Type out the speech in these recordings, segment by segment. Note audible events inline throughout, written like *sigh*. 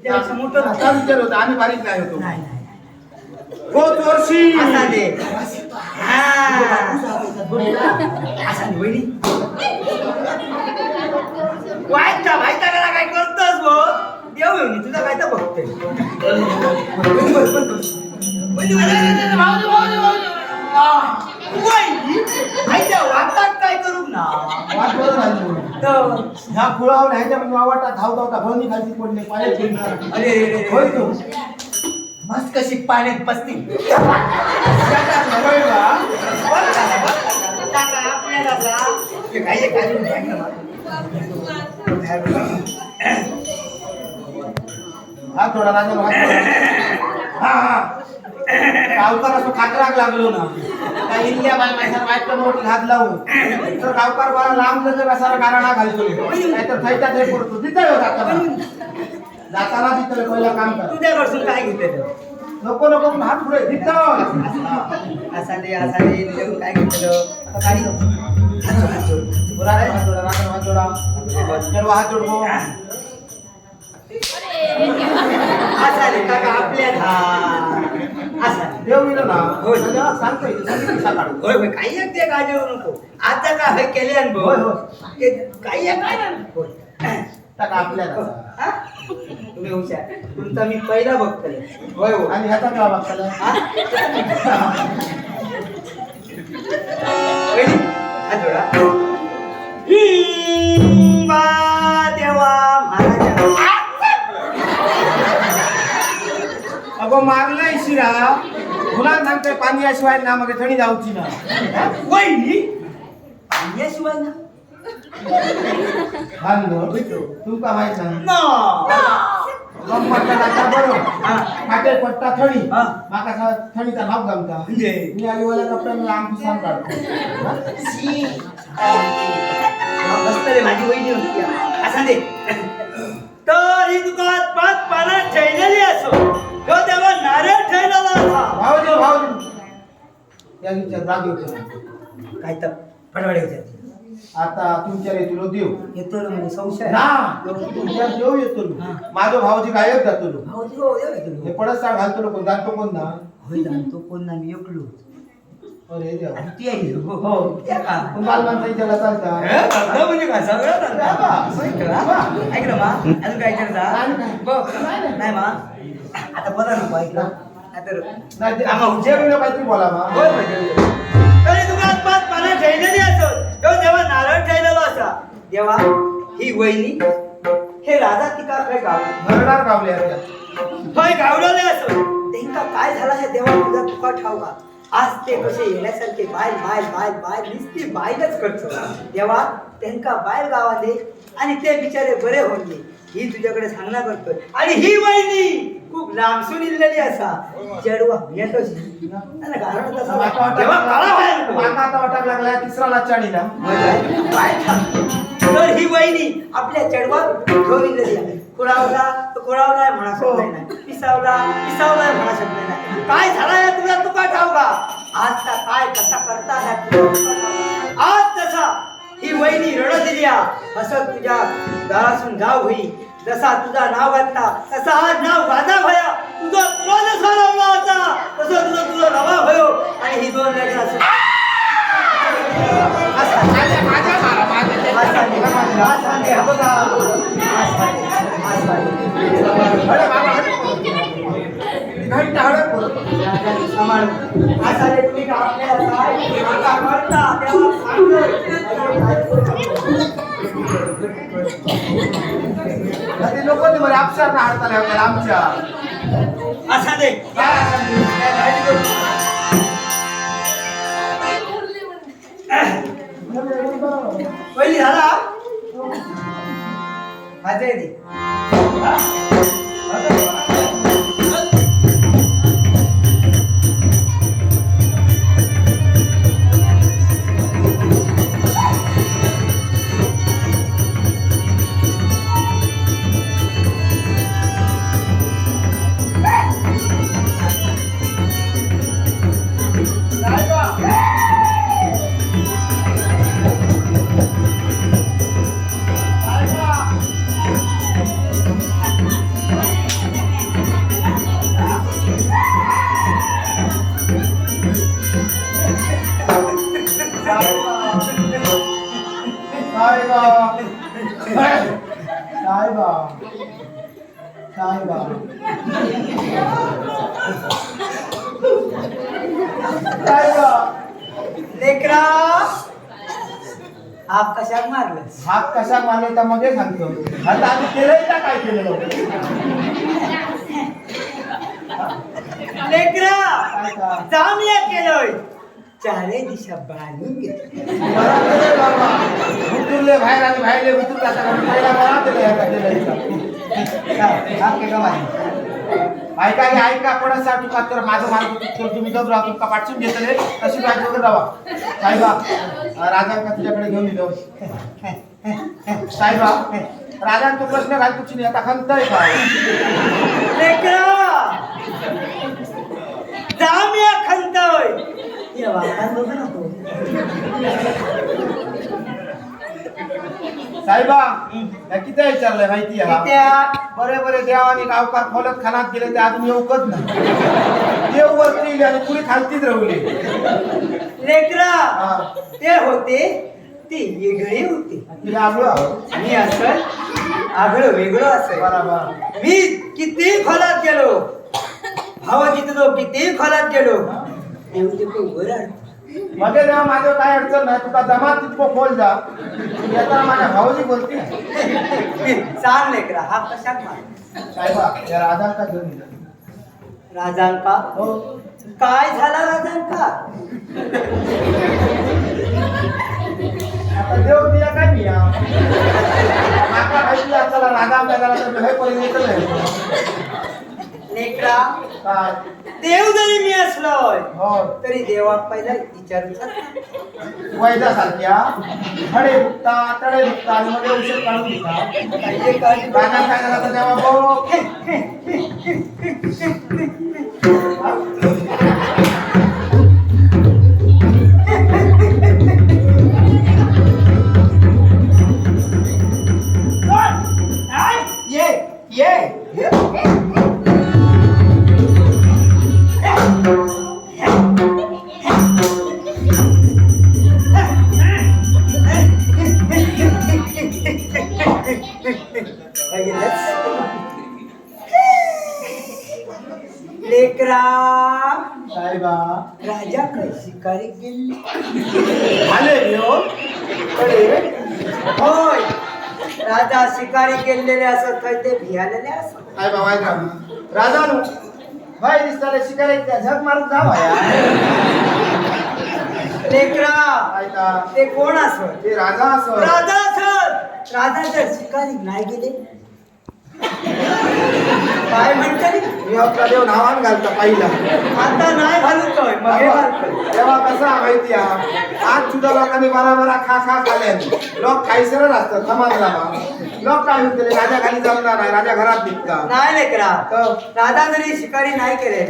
मोठं असा विचार होता आम्ही बारीक काय होतो? नाही नाही हो चोरशी असा दे. हा. असा वहिनी. काय करतोस भो देव येऊन तुझा काय तर बघतोय भाऊजी, भाऊजी, भाऊजी. वाटवर झाली तर ह्या फुलावर ह्याच्या म्हणजे वाटा धाव धावता भवनी खाली पडले पाण्यात फिरणार अरे. होय तो मस्त कशी पाण्यात बसतील होय बा. टाका आपल्याला जा. ते काय आहे, काय नाही, काय नाही. हा थोडा राजा. हा हा गावकार असं खाकराक लागलो ना. त्या इल्ल्या बाय माझ्या वाईट मोठी हात लावून तर गावकार बाळा लांब जर असा गाराणा घालतो नाहीतर थैता थै पडतो. तिथं जाताना जाताना तिथं पहिला काम कर. तुझ्याकडसून काय घेतलं नको नको हात पुढे. तिथं असा दे असा दे काय घेतलं आता हात जोड. हात जोडा, हात असा दे काका आपल्या. असा. देव ना होय. सगळं सांगतोय सांगितलं सकाळ होय होय काही एक ते नको आता का हे केले अनुभव होय. ते काही एक काय ना होय टाका आपल्याला हा? तुम्ही हुशार तुमचा मी पहिला बघतोय होय होय आणि ह्याचा काय हा? जोडा. हिंबा देवा महाराजा अगो मारलंय शिरा तुला सांगतोय पाणी याशिवाय ना मग थंडी जाऊची ना वहिनी याशिवाय ना बांधलो तुमका माहीत नाही ना. मग पट्टा टाका बरं हा. फाटे पट्टा थंडी हा. माका सा थंडीचा भाव जमता म्हणजे मी आली वाला कपड्याला लांब सांग काढतो मस्त रे माझी वहिनी होती असा दे तर ही दुकान पाच पानात ठेवलेली असो तो तेव्हा नारळ ठेवलेला विचार राग येतो काय तर फडफड विचारते आता तुमच्या रे तुला देव येतो ना म्हणजे संशय. ना तुमच्या देव येतो हा. माझो भावजी गायब जातो भाऊजी हो येऊ येतो हे पडत साळ घालतो नको जातो कोण ना. होय जाणतो कोण ना मी एकलो. अरे देवा. आणि ती आई हो हो. त्या का? चालता हे, चालतं म्हणजे काय? सगळं. होय का? ऐक ना मा. अजून काय नाही, नाही. बघ. नाही मा. आता बोला नाही ते वेळेला काहीतरी बोला मा होय तरी तुका पाच पानं ठेवलेली असत जेव्हा नारळ ठेवलेला असा देवा ही वहिनी हे राजा तिका काय गाव भरणार गावले होय गावलेले असत त्यांका काय झाला हे देवा तुझा तुका ठाव का आज ते कसे येण्यासारखे बायल बायल बायल बायल नुसती बायलच करतो. देवा त्यांका बायल गावाले आणि ते बिचारे बरे होऊन ही तुझ्याकडे सांगणं करतोय आणि ही वहिनी खूप लांबसून इल्लेली असा. कारण काळा व्हायला लागला- तिसरा लाचाणीला तर ही वहिनी आपल्या चढवात घेऊन आहे. कुळावला तर कुळावलाय म्हणा शकले नाही. पिसावला? पिसावलाय म्हणा शकले नाही. काय झाला या तुला तुका ठाव का? आजचा काय कसा करता? आज तसा ही वहिनी रडत दिली हसत तुझ्या दारासून जाव होई. जसा तुझा नाव घातला तसा आज नाव गाजा भया तुझा तुला जसा रवला होता. तसं तुझं तुझं रवा भयो आणि ही दोन लेकरं असं हा तुम्ही ते लोक ते बरे अक्षर ना हाडताले आपल्याला आमच्या. आसाने. पहिली झाला. माझे दे. मारले सांगतो. आता आम्ही केलंय का काय केलं लेकरा काय केलोय. दिशा बांधून बाहेर आणि बाहेरले उतरून आणि केलेलं ऐका गे ऐका पडत तुका तर माझं मार्ग तर तुम्ही जाऊन राहा तुमका पाठवून घेतले तशी बाहेर वगैरे जावा साहेबा राजा का तुझ्याकडे घेऊन येलो साहेबा राजा तो प्रश्न घाल तुझी आता खंतय का? लेकरा! जामिया खंतोय! या बघू नको साहेबा या किती विचारलंय माहिती आहे? बरे बरे देवानी गावकार खोलत खानात गेले ते अजून येऊकच नाही. देव वरती आणि पुरी खालतीच राहुली? लेकरा. ते होते ते वेगळे होते. आगळं आहो. मी असं आगळं वेगळं असं. बरोबर. मी किती खोलात गेलो. भाव जितलो किती खोलात गेलो. देव ते उभं राहतो मध्ये जेव्हा माझं काय अडचण नाही तुका जमा तितको खोल जा. येताना माझ्या भाऊजी बोलते सांग लेकरा हा कशात मार साहेबा या घेऊन. राजांका? हो. काय झाला राजांका? देव दिया काय मी या? माका माहिती चला राजा मैदाना तर हे पहिले येतं नाही. लेकरा काय देव जरी मी असलोय हो. तरी देवाक पहिला विचारू वैदा सारख्या खडे दुखता तडे दुखता आणि मग औषध काढून देता. राजा काय झाला तर तेव्हा बघ ये ये राजा शिकारी गेलेले असत काय ते भियालेले असत साहेबा वाय का राजानु भाई दिसताले शिकायला झक मारून जावा लेकरा ऐका ते कोण असत ते राजा असं. राजा असत राजा जर शिकारी नाही गेले? काय म्हणते मी आपला देव नावान घालता पाहिला. आता नाही घालतोय मग हे घालतोय. तेव्हा कसा माहिती हा आज सुद्धा लोकांनी बारा बारा खा खा खाले लोक सरळ असतात समाजला लोक काय म्हणते राजा खाली जमणार नाही राजा घरात निघता. नाही लेकरा राजा जरी शिकारी नाही केले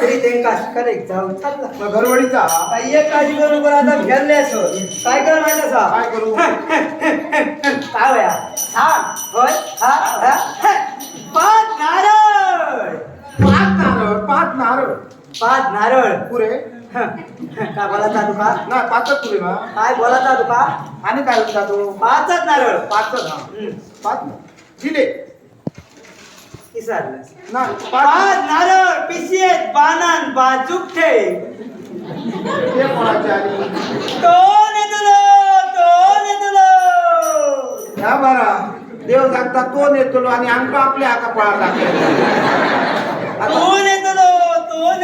तरी त्यांका शिकारी जाऊ चालला मग घरवडीचा? एक काळजी करू नको आता घेरले असो. काय कर माहिती असा काय करू? काय होया? होय? हा? हा? हा. पाच नारळ. पाच नारळ पाच नारळ. पाच नारळ. पुरे? काय बोलायचा तुका नाही पाचच ना. काय बोलायचा तुका आणि काय होता तो? पाचच नारळ पाचच हा. हम्म. पाच ना. दिले. विसरलं नाही पाच पाच नारळ पिशेत बाणान बाजूक ठे ते कोणाचे तो नेतलो या बरा. देव सांगता तो नेतो आणि आमका आपल्या हाका पळा आता नेतलो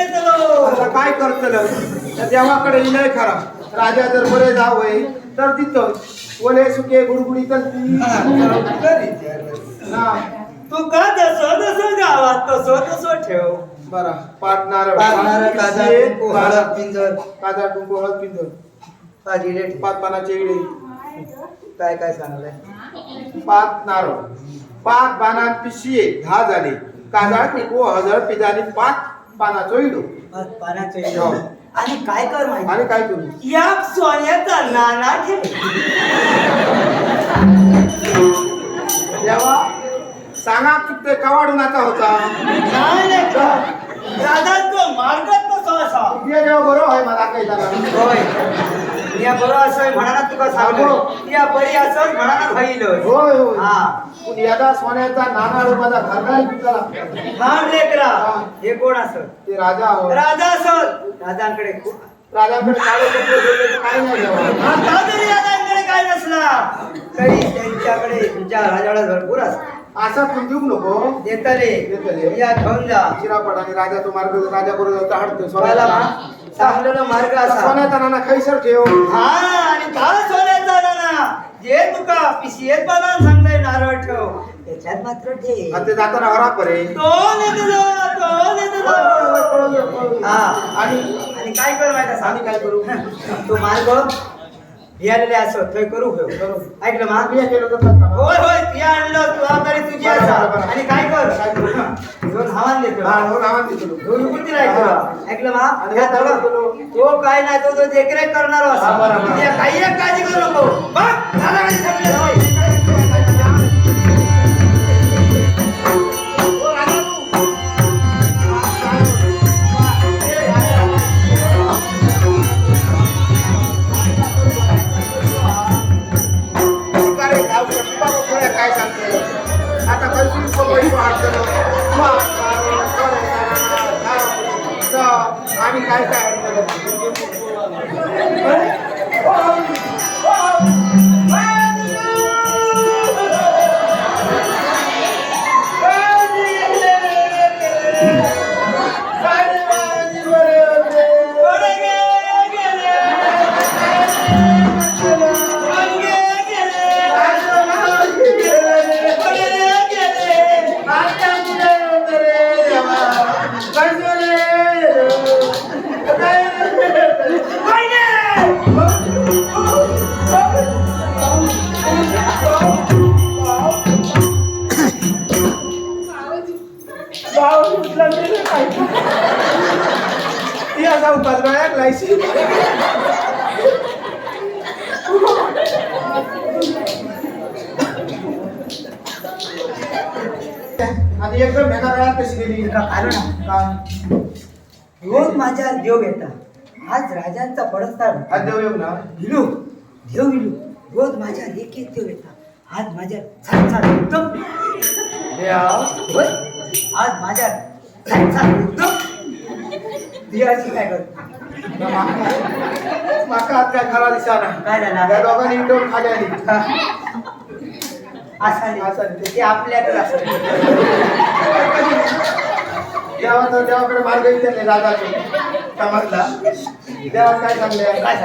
आता काय करतलं त्या देवाकडे इलय खरा. राजा जर बरे जावय तर तिथं ओले सुके गुडगुडी ना तू का जसो जसो गावात तसो तसो ठेव. बरा. काजा, हळद, पिंजर. काजा कुंकू हळद पिंजर. इडे ठेव. पाच पानाचे इडे काय काय सांगलंय पाच नारळ. पाच पानात पिशये दहा झाले. काजा कुंकू हळद पिजाली पाच पानाचो इडो. पाण्याचं इडे. हो. आणि काय कर माहिती? आणि काय करू? या सोन्याचा नाना ठेव देवा सांगा चुकते कवाडू नाका होता? नाही नाही का? दादा तो मार्गात कसा असा ते देव बरो आहे मला काही जाणार होय. या बरं असं म्हणा तुका सांगतो या बरी असं म्हणा होय होय. हा. पण यादा सोन्याचा नाना लागतो लहान लेकरा. हा. कोण असत ते राजा राजा असत राजांकडे काळे कपडे तर नाही राजांकडे काय नसला? तरी त्यांच्याकडे तुमच्या राजाला भरपूर असत असा तू देऊ नको. देतले. देतले. या घेऊन जा. चिरापड आणि राजा तो मार्ग राजा बरोबर हडतो सोन्याला सोन्याचा चांगलं मार्ग असा. सोन्याचा नाना खैसर ठेव. हा आणि का सोन्याचा ना जे तुका पिशियत बनवून सांगताय नारळ ठेव. त्याच्यात मात्र ठेव आणि ते जाताना तो नेतो तो नेतो हा. आणि आणि काय कर माहिती सांग? काय करू? तो मार्ग भियालेले असो थंय करू घेऊ करू. ऐकलं मा? मी हे केलं तर? होय होय ती आणलं जबाबदारी तुझी बरं, असा. आणि काय कर? काय करू? दोन हवान देतो हा, हो, नावात देतो. दोन कुठे राहायचं ऐकलं मा आणि या काय दगड- करू? तो काय नाही तो तो देखरेख करणार हा, बरं, बरं. असा काही एक काळजी करू नको बघ झाला काही संपलं, होय. हो, राजा तू. अरे, गाव कसला बघतोय, काय सांगतोय? आता कशी आम्ही काय काय आणि एकदम वेळात कशी गेली. ना. काय? रोज माझ्या देव घेता आज राजांचा पडस्ताड आज देव येऊ ना विलू देव विलू रोज माझ्या लेखीत देव येता आज माझ्या छान छान एकदम होय? आज माझ्या दियाची काय करतो? माका आज काय खरा काय झाला? त्या दोघांनी इंडोर खाली आली. असा नाही. ते आपल्याकडे असं देवा तर देवाकडे मार्ग विचारले राजाचे समजला? देवा काय सांगले काय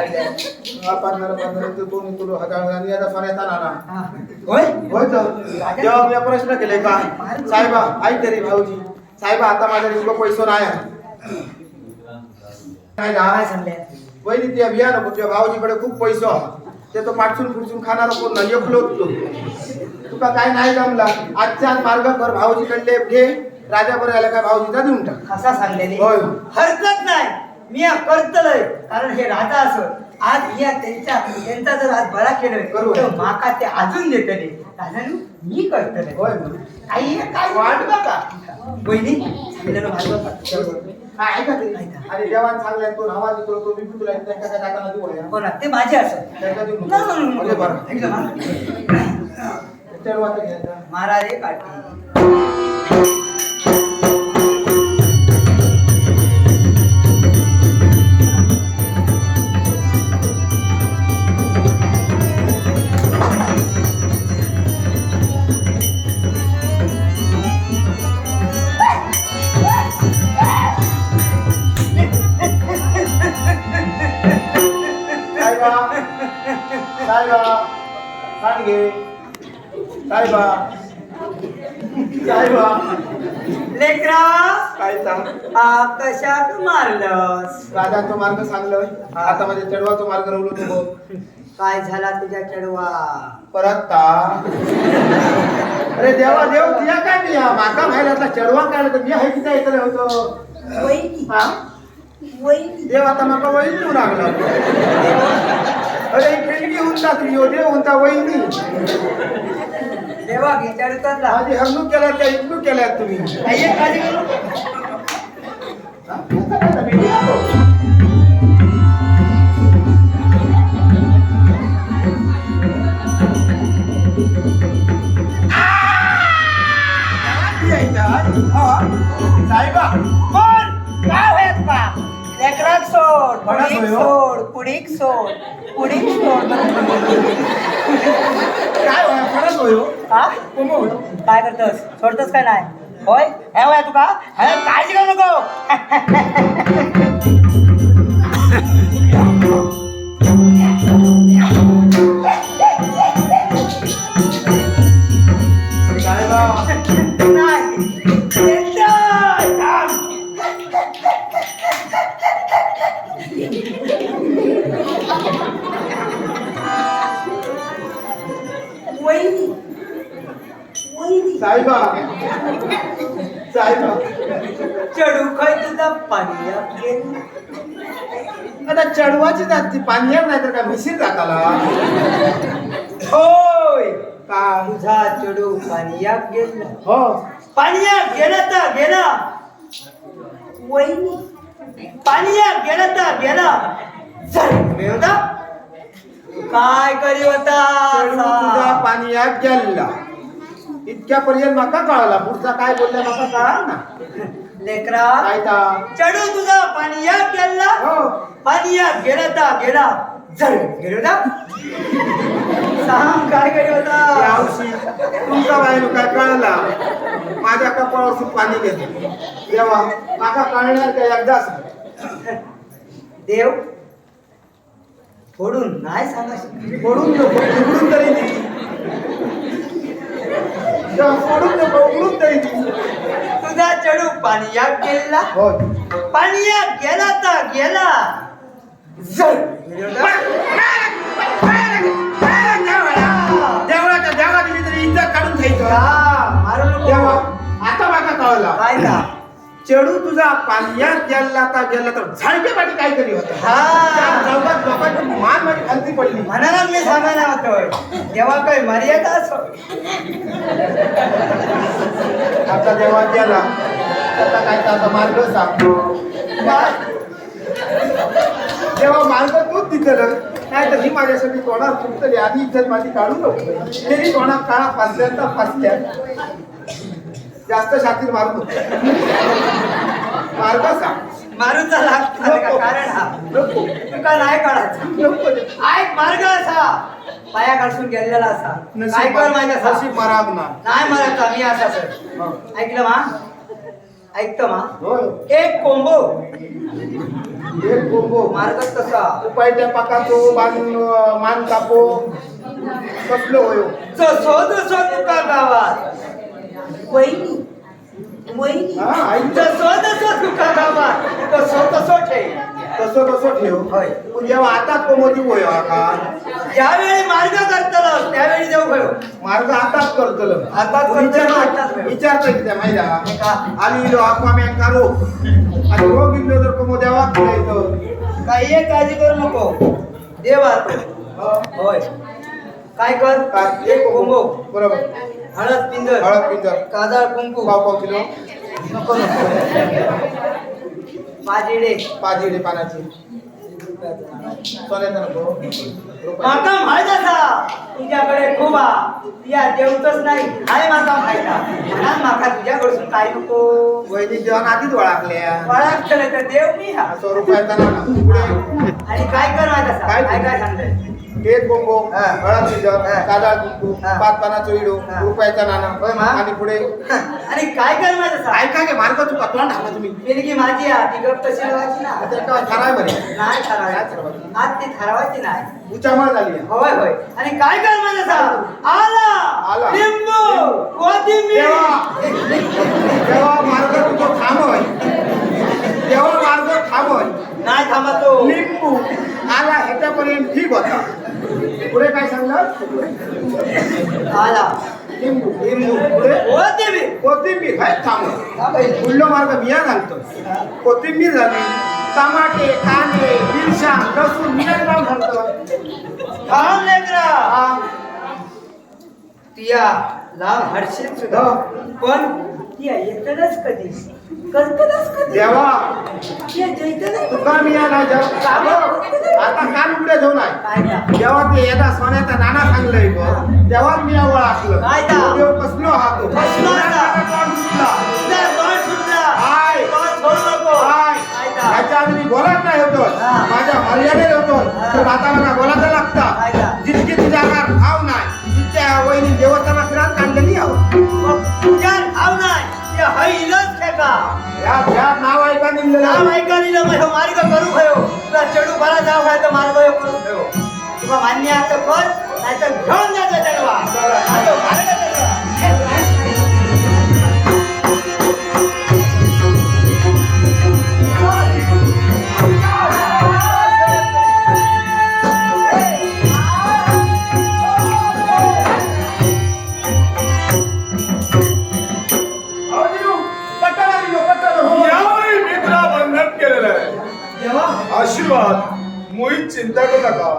पार्टनर पार्टनर तू दोन्ही तुलो हजार आणि आता सोन्याचा नाना होय? होय तेव्हा मी प्रश्न केले का? साहेबा ऐक तरी भाऊजी. साहेबा आता माझ्या निम्ब पैसो नाही आहे. ना वहिनी त्या बिया नको तुझ्या भाऊजीकडे खूप पैसो हा. ते तो पाठसून फुटसून खाणारा कोण नाही एकलो तू. तुका काय नाही जमला. आजच्या आज मार्ग कर भाऊजीकडले घे राजा बरं आला काय भाऊजीचा देऊन टाक. असा सांगलेले? होय. हरकत नाही. मी करतलय. कारण हे राजा असत आज या त्यांच्या त्यांचा जर आज बरा केलं बरोबर. तर माका ते अजून देतले राजानू मी करतले होय. आई हे काय वाट बघा. बहिणी हा, ऐका देवान सांगलाय तो नावा दिसतो तो मी तुला त्यांच्या काय टाकायला देऊ या? ना ते माझे त्यांच्या देऊ म्हणजे बरं. घ्यायचा. महाराज काठी साहेबा सांगे साहेबा साहेबा लेकरा काय सांग? आकाशात मारलंस? राजाचं मार्ग सांगलं आता माझ्या चढवाचा मार्ग रवलो तो बघ. काय झाला तुझ्या चढवा? परत ता. अरे देवा देव दिया काय दिया माका माहिती चढवा काय तर मी आहे किती ऐकलं होतो? वहिनी. हा? वहिनी. देव आता माका वहीन देऊ लागला. अरे ही पेंडगी हुंता तुम्ही हो? देव हुंता वहिनी. देवा ना माझी हरणूक केल्यात त्या इकडून केल्यात तुम्ही. काही एक काळजी करू सोड हो. सोड कुडीक सोड. काय होय? कोणाच होय हो? हा? कोण होय काय करतोस? सोडतोस काय नाही? होय? हे होय तुका? हे काळजी करू नको. *laughs* ती पाण्यात नाही तर काय म्हशीत जाताला? होय. का तुझा चढू पाणीयात गेला? हो. पाणीयात गेला तर गेला. वहिनी पाणीयात गेला तर गेला. चल मेवदा काय करी होता तुझा पाण्यात गेला. इतक्यापर्यंत माका कळाला पुढचा काय बोलला माका कळा ना. लेकरा चढू तुझा पाणीयात गेला हो. पाणीयात गेला तर गेला. चल गेलो सांग काय करी होता? तुमचा बायनो काय कळला? माझ्या कपाळावर पाणी घेते तेव्हा माका कळणार काय एकदाच देव फोडून नाही सांगा. फोडून नको उघडून तरी दी. तेव्हा फोडून नको उघडून तरी दी. तुझा चढू पाणीयात गेला हो. पाणीयात गेला तर गेला. देवळाच्या देवाला दिली तरी इज्जत काढून घ्यायचं हा, मारू नको. तेव्हा आता माका कळला. काय का चेडू तुझा पाण्यात गेला तर गेला तर झाडके पाठी काय करी होता. हा. चौकात लोकांची मान माझी खालती पडली. म्हणाला मी सांगायला होतो तेव्हा काही मर्यादा असो. आता जेव्हा गेला आता काय तर आता मार्ग सांग तेव्हा मार्ग तूच दिसलं नाही तर ही माझ्यासाठी तोंडात सुटतली आधी इज्जत माझी काढू नको तरी तोंडात काळा फासल्या फासल्या जास्त शातीर मारू नको मार्ग सांग मारूचा का कारण हा. नको. तुका नाही काढायचा. नको. एक मार्ग असा. पाया काढून गेलेला असा. काय कर माझ्या नशीब सासू मराग ना. नाही मारायचा मी असा सर ऐकलं मा? ऐकतं मा? होय. एक कोंबो. एक कोंबो. मार्ग तसा उपायच्या पाकाचो बांधून मान कापो. कसलो होयो? जसो जसो तुका गावात? वहिनी वहिनी. हा आई जसो जसो तुका तसो तसो ठेव. तसं तसं ठेव होय. पण जेव्हा आता कोमोदी होय हा का? ज्यावेळी मार्ग करतलो त्यावेळी देऊ गयो मार्ग आताच करतल. आताच करतलो. विचारतोय किती माहिती का? आली इलो आक्वा रोग आणि रोग इल्लो जर कोमो देवा काही एक काळजी करू नको. देव आतो होय. काय कर? एक कोंबो बरोबर. हळद पिंजर हळद पिंजर काजळ कुंकू पाव पाव किलो नको नको पाजिडे पाच इडे पानाची सोन्याचा नको रुपये. माका माहीत असा तुझ्याकडे खूप हा या देवतच नाही हाय माका माहिता म्हणून माका तुझ्याकडसून काय नको? वहिनी जेवण आधीच वळाकल्या वळख केलं तर देव मी हा. सौ रुपयाचा नाणा पुढे आणि काय कर माहीत काय काय काय सांगतोय? एक हा. हळद हा. काजळ कुंकू. पाच पानाचं इडो. रुपयाचा मा? आणि पुढे आणि काय कर माहीत असा? ऐका की मार्ग चुका. तुला ढाला तुम्ही. पिलकी माझी हा ती गप तशी लावायची ना काय ठराय बरे. नाही ठरवायची आज ती ठरवायची नाही. उचामळ झाली. आहे. होय होय. आणि काय कर माहीत असा आला. आला. लिंबू कोथिंबीर. तेव्हा मार्ग तुझं थांबय तेव्हा मार्ग थांबय नाही थांबतो लिंबू आला ह्याच्यापर्यंत ठीक होता पुढे काय सांगलं आला. लिंबू लिंबू. पुढे? कोथिंबीर. कोथिंबीर. थांब हा बाई. पुढलो मार्ग बिया घालतो. कोथिंबीर झाली. टमाटे कांदे मिरच्या लसूण मिरच लावून घालतो. थांब लेकरा हा, तिया लांब हरशील सुद्धा हो. पण या येतनच कधी करतनच कधी. देवा. या जैतनच तुका मी याला जेव्हा आता कान घेऊन आहे जेव्हा ते येता सोन्याचा नाना सांगलंय गो तेव्हा मी असलं काय ता? देव कसलो हातो कसलो हाता? बोलत नाही हा. माझ्या मर्यादेत होतो. हा. तर आता मला बोलायचं वहिनी देवस्थानात फिरात काढलेली मग तुझ्या ठाव नाही. ते हैलच फेका या या नाव ऐका नाव. निघलेलं ऐका दिलं मग ह्यो मार्ग करू खयो तुला चढू बरा जाऊ काय तर मार्ग ह्यो करू खयो तुला मान्य आहे तर कर नाही तर घेऊन जातो चढवा आता मार्ग करूया. आशीर्वाद मुळीच चिंता करू नका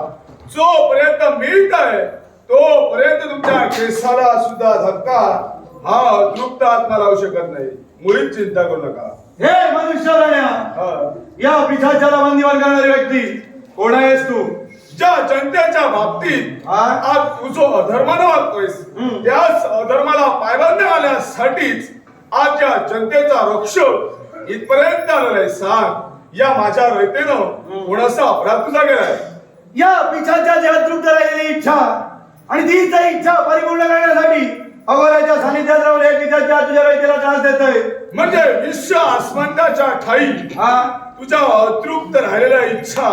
जोपर्यंत मिळत आहे तोपर्यंत तुमच्या केसाला सुद्धा धक्का हा तृप्त आत्मा लावू शकत नाही मुळीच चिंता करू नका हे मनुष्य. या पिशाच्याला बंदिवान करणारी व्यक्ती कोण आहेस तू ज्या जनतेच्या बाबतीत? आज तू जो अधर्मानं वागतोयस. त्याच अधर्माला पायबंद आल्यासाठीच आज या जनतेचा रक्ष इथपर्यंत आलेला आहे सांग या माझ्या रयतेनं कोणाचा अपराध तुझा गेलाय या पिशाच्या जगात तृप्त राहिलेली इच्छा आणि तीच इच्छा परिपूर्ण करण्यासाठी अगोराच्या सानिध्यात राहून हे पिशाच्या तुझ्या रयतेला त्रास देतोय. म्हणजे विश्व आसमंताच्या ठाई हा. तुझ्या अतृप्त राहिलेल्या इच्छा